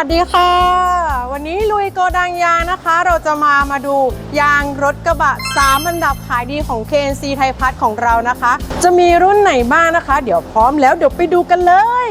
สวัสดีค่ะ วันนี้ลุยโกดังยางนะคะ เราจะมามาดูยางรถกระบะ 3 อันดับขายดีของ KNC ไทยพัฒของเรานะคะ จะมีรุ่นไหนบ้างนะคะ เดี๋ยวพร้อมแล้วเดี๋ยวไปดูกันเลย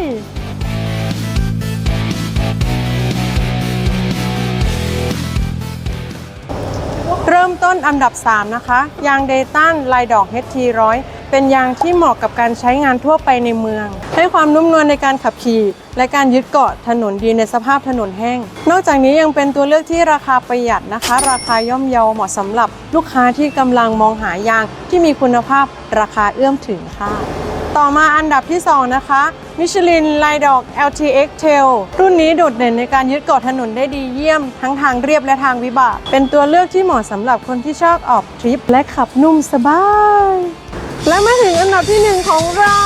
เริ่มต้นอันดับ 3 นะคะ ยางเดตันลายดอก HT100 เป็นยางที่เหมาะกับการใช้งานทั่วไปในเมือง ให้ความนุ่มนวลในการขับขี่ และการยึดเกาะถนนดีในสภาพถนนแห้ง นอกจากนี้ยังเป็นตัวเลือกที่ราคาประหยัดนะคะ ราคาย่อมเยาเหมาะสำหรับลูกค้าที่กำลังมองหายางที่มีคุณภาพราคาเอื้อมถึงค่ะ ต่อมาอันดับที่ 2 นะคะมิชลินไลดอก LTX Tail รุ่นนี้โดดเด่นในการยึดเกาะถนนได้ดีเยี่ยม ทั้งทางเรียบและทางวิบาก เป็นตัวเลือกที่เหมาะสำหรับคนที่ชอบออกทริป และขับนุ่มสบาย และมาถึงอันดับที่1ของเรา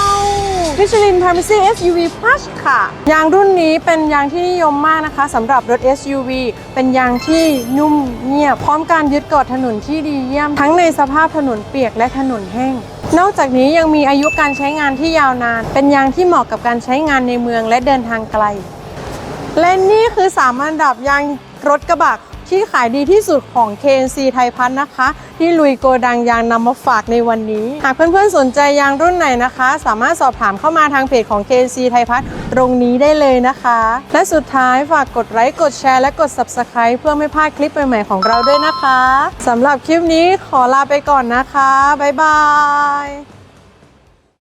มิชลิน Primacy SUV Plus ค่ะ ยางรุ่นนี้เป็นยางที่นิยมมากนะคะสำหรับรถ SUV เป็นยางที่นุ่มเงียบ พร้อมการยึดเกาะถนนที่ดีเยี่ยม ทั้งในสภาพถนนเปียกและถนนแห้ง นอกจากนี้ยังมีอายุการใช้งานที่ยาวนาน เป็นยางที่เหมาะกับการใช้งานในเมืองและเดินทางไกล และนี่คือ 3 อันดับยางรถกระบะ ที่ขายดีที่สุดของ KNC ไทยพัฒน์นะคะ ที่ลุยโกดังยางนำมาฝากในวันนี้ หากเพื่อนๆสนใจยางรุ่นไหนนะคะ สามารถสอบถามเข้ามาทางเพจของ KNC ไทยพัฒน์ตรงนี้ได้เลยนะคะ และสุดท้ายฝากกดไลค์กดแชร์และกด Subscribe เพื่อไม่พลาดคลิปใหม่ๆของเราด้วยนะคะสำหรับคลิปนี้ขอลาไปก่อนนะคะบ๊ายบาย